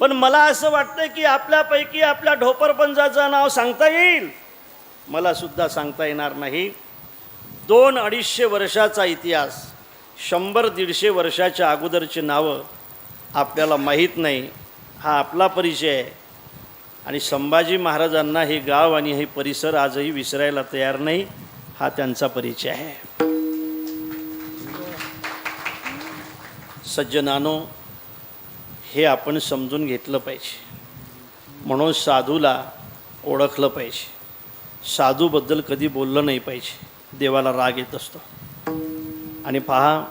पण मला असं वाटतं की आपल्यापैकी आपल्या ढोपरपंजाचं नाव सांगता येईल. मला सुद्धा सांगता येणार नाही. दोन अडीचशे वर्षाचा इतिहास शंभर दीडशे वर्षाच्या अगोदरची नावं आपल्याला माहीत नाही. हा आपला परिचय आहे. आणि संभाजी महाराजांना हे गाव आणि हे परिसर आजही विसरायला तयार नाही हा त्यांचा परिचय आहे. सज्जनानो हे आपण समजून घेतलं पाहिजे. म्हणून साधूला ओळखलं पाहिजे. साधूबद्दल कधी बोललं नाही पाहिजे. देवाला राग येत असतो. आणि पहा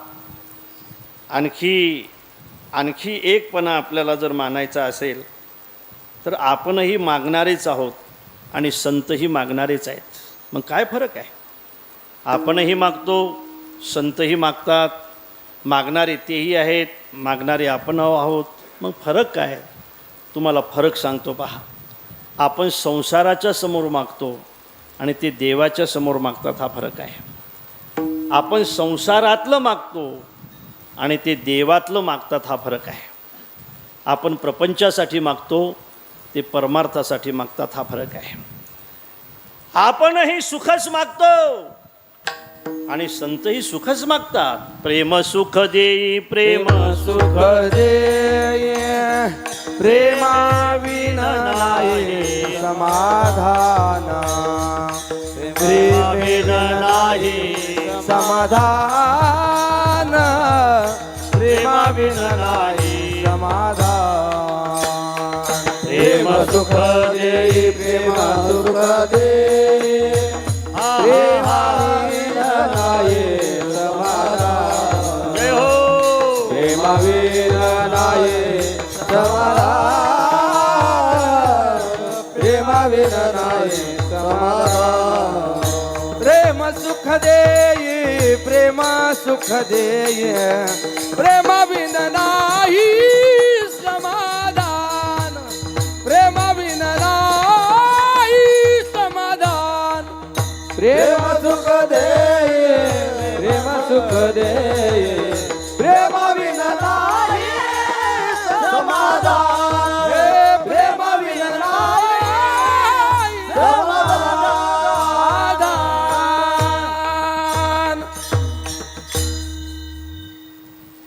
आणखी आणखी एकपणा आपल्याला जर मानायचा असेल तर आपणही मागणारेच आहोत आणि संतही मागणारेच आहेत. मग काय फरक आहे? आपणही मागतो संतही मागतात. मागणारे तेही आहेत मागणारे आपण आहोत. मग फरक काय? तुम्हाला फरक सांगतो पहा. आपण संसाराच्या समोर मागतो आणि ते देवाच्या समोर मागतात हा फरक आहे. आपण संसारातलं मागतो आणि ते देवातलं मागतात हा फरक आहे. आपण प्रपंचासाठी मागतो ते परमार्थासाठी मागतात हा फरक आहे. आपणही सुखच मागतो आणि संतही सुखच मागतात. प्रेम सुख देई प्रेम सुख दे प्रेमा विनाये समाधान। नाही समाधान। प्रेमा विनाये समाधान प्रेम सुख दे प्रेम सुख दे प्रेमा समाधान प्रेमावीर नाये समाधान प्रेम सुख देई प्रेम सुख देई प्रेमाविन नाही समाधान प्रेमाविन नाही समाधान प्रेम सुख देई प्रेम सुख देई प्रेमाविन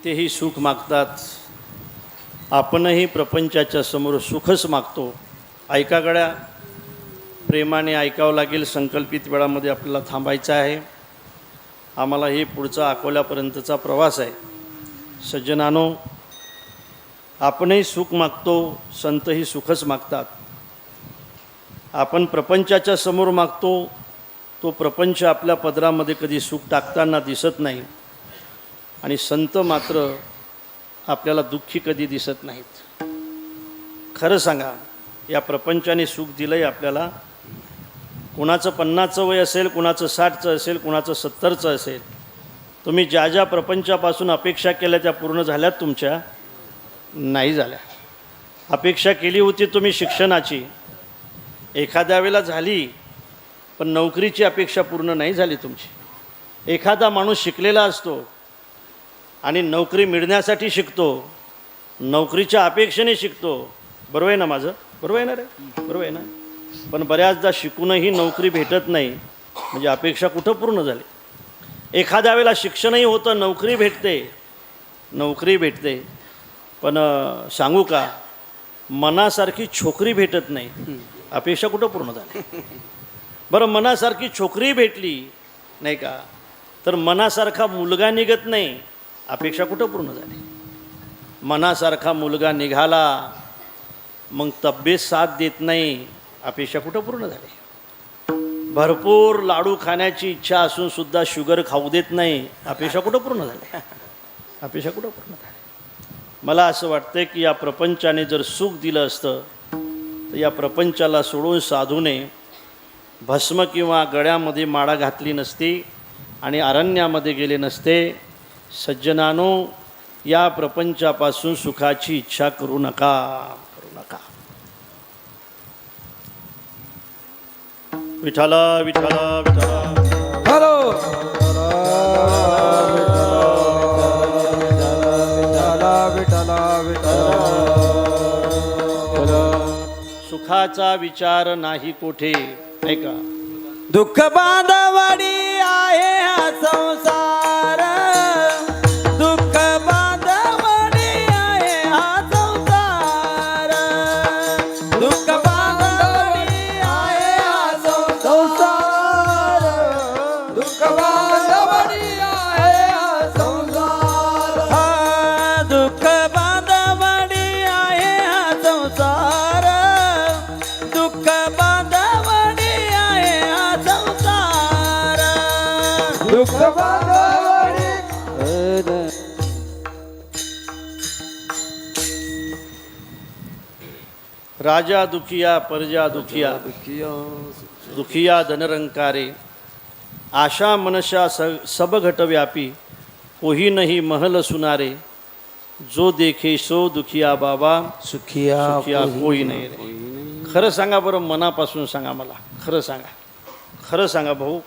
तेही सुख मागतात आपणही प्रपंचाच्या समोर सुखच मागतो. ऐका गड्या प्रेमाने ऐकावं लागेल संकल्पित वेळामध्ये आपल्याला थांबायचं आहे. आम्हाला हे पुढचा अकोल्यापर्यंतचा प्रवास आहे. सज्जनानो आपणही सुख मागतो संतही सुखच मागतात. आपण प्रपंचाच्या समोर मागतो तो प्रपंच आपल्या पदरामध्ये कधी सुख टाकताना दिसत नाही. आणि संत मात्र आपल्याला दुःखी कधी दिसत नाहीत. खरं सांगा या प्रपंचाने सुख दिलं आहे आपल्याला. कुणाचं पन्नासचं वय असेल कुणाचं साठचं असेल कुणाचं सत्तरचं असेल तुम्ही ज्या ज्या प्रपंचापासून अपेक्षा केल्या त्या पूर्ण झाल्यात तुमच्या? नाही झाल्या. अपेक्षा केली होती तुम्ही शिक्षणाची. एखाद्या वेळेला झाली पण नोकरीची अपेक्षा पूर्ण नाही झाली तुमची. एखादा माणूस शिकलेला असतो आणि नोकरी मिळण्यासाठी शिकतो. नोकरीच्या अपेक्षेने शिकतो. बरोबर आहे ना माझं? बरोबर आहे ना रे? बरोबर आहे ना? पण बऱ्याचदा शिकूनही नोकरी भेटत नाही. म्हणजे अपेक्षा कुठं पूर्ण झाली? एखाद्या वेळेला शिक्षणही होतं नोकरी भेटते. नोकरी भेटते. पण सांगू का? मनासारखी छोकरी भेटत नाही. अपेक्षा कुठं पूर्ण झाली? बरं मनासारखी छोकरी भेटली नाही का? तर मनासारखा मुलगा निघत नाही. अपेक्षा कुठं पूर्ण झाली? मनासारखा मुलगा निघाला मग तब्येत साथ देत नाही अपेक्षा कुठं पूर्ण झाली? भरपूर लाडू खाण्याची इच्छा असून सुद्धा शुगर खाऊ देत नाही अपेक्षा कुठं पूर्ण झाली? अपेक्षा कुठं पूर्ण झाली? मला असं वाटतं की या प्रपंचाने जर सुख दिलं असतं तर या प्रपंचाला सोडून साधूने भस्म किंवा गळ्यामध्ये माळा घातली नसती आणि अरण्यामध्ये गेले नसते सज्जनानो या प्रपंचापासून सुखाची इच्छा करू नका. करू नका. विठाला विठाला विठाला हॅलो! सुखाचा विचार नाही कोठे ऐका दुःख बांधवडी आहे हा संसार. राजा दुखिया परजा दुखिया दुखिया धनरंकारे आशा मनशा स सब घट व्यापी कोही नाही महल सुनारे जो देखे सो दुखिया बाबा सुखिया सुखिया कोही नाही रे. खरं सांगा बरं मनापासून सांगा मला. खरं सांगा. खरं सांगा भाऊ.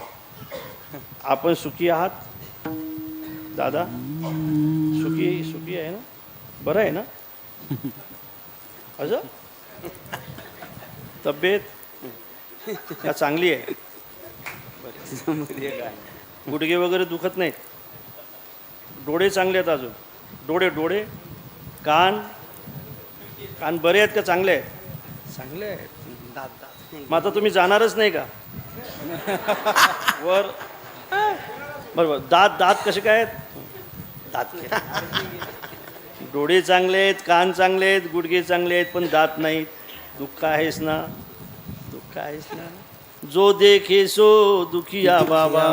आपण सुखी आहात? दादा? सुखी सुखी आहे ना? बरं आहे ना? असं तब्येत? का चांगली आहे? गुडघे वगैरे दुखत नाहीत? डोळे चांगले आहेत अजून. डोळे डोळे? कान? कान बरे आहेत का चांगले आहेत? चांगले आहेत. मग आता तुम्ही जाणारच नाही का? वर बरोबर. दात दात कसे काय आहेत? दात? डोळे चांगले आहेत कान चांगले आहेत गुडघे चांगले आहेत पण दात नाहीत. दुःख आहेस ना? दुःख आहेस ना? जो देखे सो दुखिया बाबा.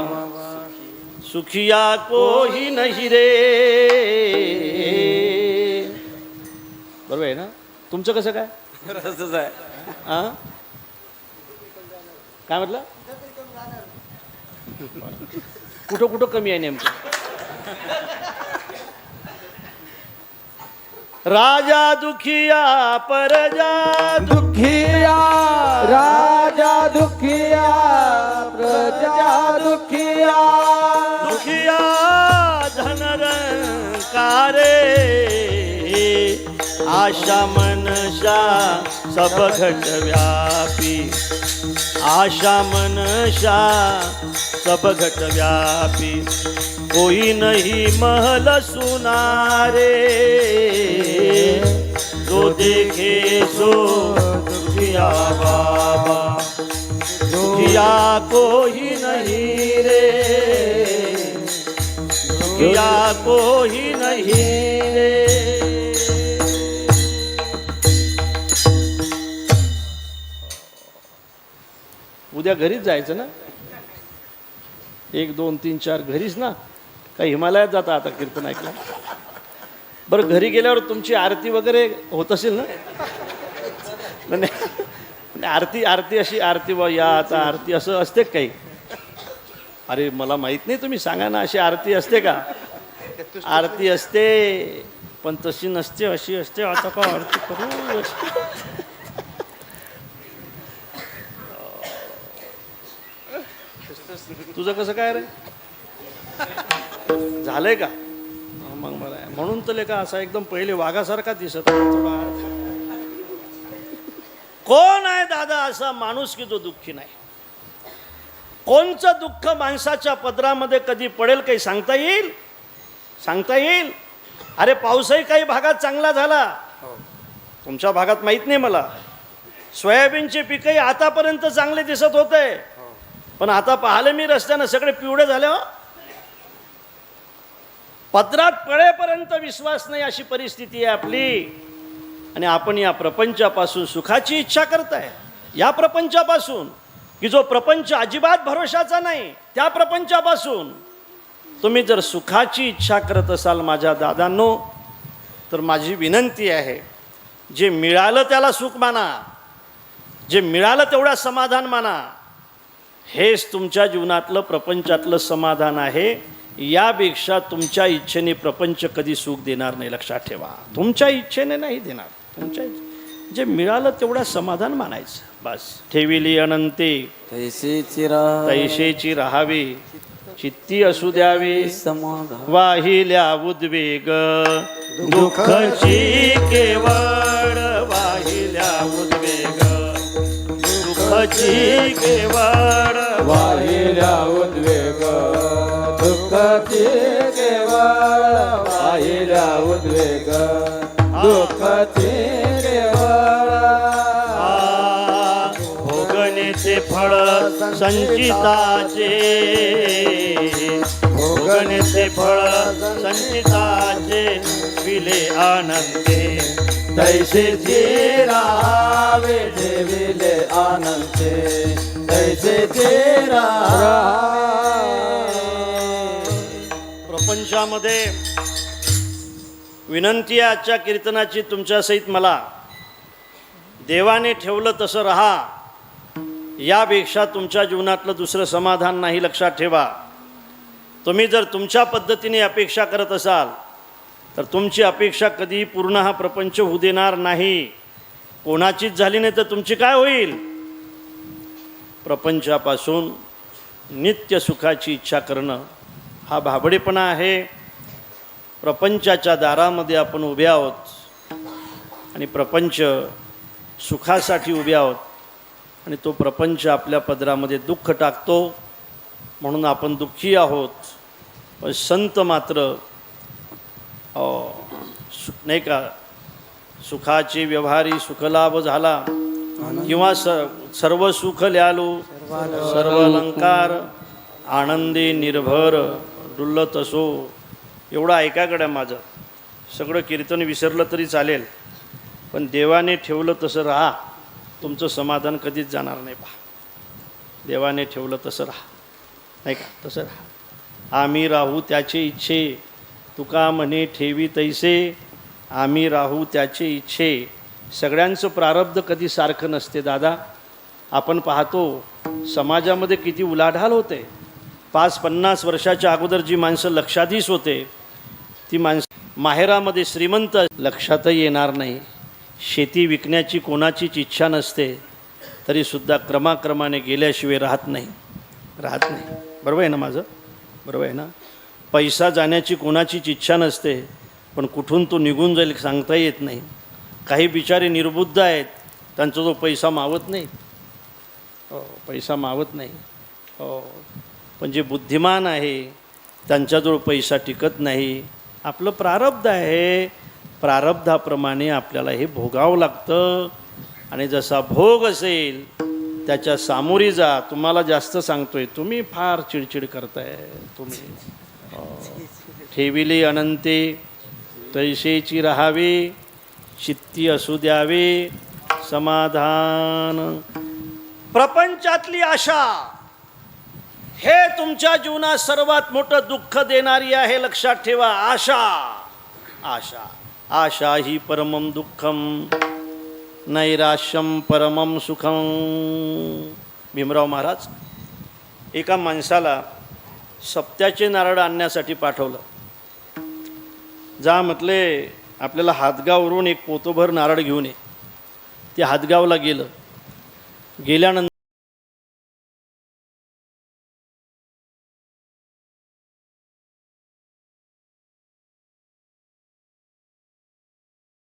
सुखिया कोही नाही रे. बरोबर आहे ना? तुमचं कसं काय? तसंच आहे. आ? काय म्हटलं? कुठं कुठं कमी आहे नेमकं? राजा दुखिया परजा दुखिया. राजा दुखिया प्रजा दुखिया. दुखिया. धनरंकारे आशा मनशा सब घट व्यापी. आशा मनशा सब घट व्यापी कोई नहीं महल सुनारे। जो देखे सो दुखिया बाबा दुखिया कोई नहीं रे। दुखिया कोई नहीं रे। उद्या घरीच जायचं ना? एक दोन तीन चार घरीच ना. का हिमालयात जाता आता कीर्तन ऐकलं? बरं घरी गेल्यावर तुमची आरती वगैरे होत असेल ना? नाही, नाही आरती आरती अशी आरती बा या आता आरती असं असते काही? अरे मला माहीत नाही तुम्ही सांगा ना अशी आरती असते का? आरती असते पण तशी नसते अशी असते आता का आरती करू? तुझं कसं काय रे? झालंय का? हा, मग मला म्हणून तर का असा एकदम पहिले वाघासारखा दिसत थोडा कोण आहे दादा असा माणूस की जो दुःखी नाही? कोणचं दुःख माणसाच्या पदरामध्ये कधी पडेल काही सांगता येईल? सांगता येईल? अरे पाऊसही काही भागात चांगला झाला. तुमच्या भागात माहीत नाही मला. सोयाबीनचे पिकही आतापर्यंत चांगले दिसत होते. पण आता पाहिलं मी रस्त्यानं सगळे पिवळे झाले हो. पदरात पळेपर्यंत विश्वास नाही अशी परिस्थिती आहे आपली. आणि आपण या प्रपंचापासून सुखाची इच्छा करताय. या प्रपंचापासून की जो प्रपंच अजिबात भरोशाचा नाही त्या प्रपंचापासून तुम्ही जर सुखाची इच्छा करत असाल माझ्या दादांनो तर माझी विनंती आहे जे मिळालं त्याला सुख माना जे मिळालं तेवढा समाधान माना हेच तुमच्या जीवनातलं प्रपंचातलं समाधान आहे. यापेक्षा तुमच्या इच्छेने प्रपंच कधी सुख देणार नाही लक्षात ठेवा. तुमच्या इच्छेने नाही देणार. तुमच्या जे मिळालं तेवढं समाधान मानायचं. बस. ठेविली अनंते. तैसे चिरा तैशेची राहावे चित्ती असू द्यावे. समाधान वाहिल्या उद्वेग. दुःखची केवळ वाहिल्या उद्वेग. दुःखाची केवळ वाहिल्या उद्वेग. दुःखाची केवळ वाहिल्या उद्वेग. दुःखाची केवळ आ, भोगण्याचे फळ संचिताचे. भोगण्याचे फळ संचिताचे. विले आनंदे. तैसे राहावे देविले आनंदे तैसे राहावे प्रपंचामध्ये विनंती आहे आजच्या कीर्तनाची तुमच्या सहित मला. देवाने ठेवलं तसं राहा यापेक्षा तुमच्या जीवनातलं दुसरं समाधान नाही लक्षात ठेवा. तुम्ही जर तुमच्या पद्धतीने अपेक्षा करत असाल तर तुमची अपेक्षा कधी पूर्ण हा प्रपंच होऊ देणार नाही. कोणाचीच झाली नाही तर तुमची काय होईल? प्रपंचापासून नित्य सुखाची इच्छा करणं हा भाबडेपणा आहे. प्रपंचाच्या दारामध्ये आपण उभे आहोत आणि प्रपंच सुखासाठी उभे आहोत आणि तो प्रपंच आपल्या पदरामध्ये दुःख टाकतो म्हणून आपण दुःखी आहोत. पण संत मात्र नाही का सुखाची व्यवहारी सुखलाभ झाला किंवा स सर्व सुख ल्यालो सर्व अलंकार आनंदी निर्भर डुल्लत असो एवढं ऐकाकडे माझं. सगळं कीर्तन विसरलं तरी चालेल पण देवाने ठेवलं तसं राहा. तुमचं समाधान कधीच जाणार नाही पहा. देवाने ठेवलं तसं राहा. नाही का? तसं राहा. आम्ही राहू त्याचे इच्छे. तुका म्हणे ठेवी तैसे आम्ही राहू त्याचे इच्छे. सगळ्यांचं प्रारब्ध कधी सारखं नसते दादा. आपण पाहतो समाजामध्ये किती उलाढाल होते. पाच पन्नास वर्षाच्या अगोदर जी माणसं लक्षाधीश होते ती माणसं माहेरामध्ये श्रीमंत लक्षातही येणार नाही. शेती विकण्याची कोणाचीच इच्छा नसते तरीसुद्धा क्रमाक्रमाने गेल्याशिवाय राहत नाही. राहत नाही. बरोबर आहे ना माझं? बरोबर आहे ना? पैसा जाण्याची कोणाचीच इच्छा नसते पण कुठून तो निघून जाईल सांगता येत नाही. काही बिचारे निर्बुद्ध आहेत त्यांचा जो पैसा मावत नाही. हो पैसा मावत नाही. हो पण जे बुद्धिमान आहे त्यांच्याजवळ पैसा टिकत नाही. आपलं प्रारब्ध आहे. प्रारब्धाप्रमाणे आपल्याला हे भोगावं लागतं. आणि जसा भोग असेल त्याच्या सामोरी जा. तुम्हाला जास्त सांगतोय तुम्ही फार चिडचिड करताय तुम्ही. ठेविले अनंते तैसेची राहावे चित्ती असू द्यावे समाधान. प्रपंचातली आशा हे तुमच्या जीवनात सर्वात मोठं दुःख देणारी आहे लक्षात ठेवा आशा. आशा. आशा ही परमम दुःखम नैराश्यम परमम सुखम भीमराव महाराज एका माणसाला सप्त्याचे नारळ आणण्यासाठी पाठवलं. जा म्हटले आपल्याला हातगाववरून एक पोतोभर नारळ घेऊन ये. ते हातगावला गेलं. गेल्यानंतर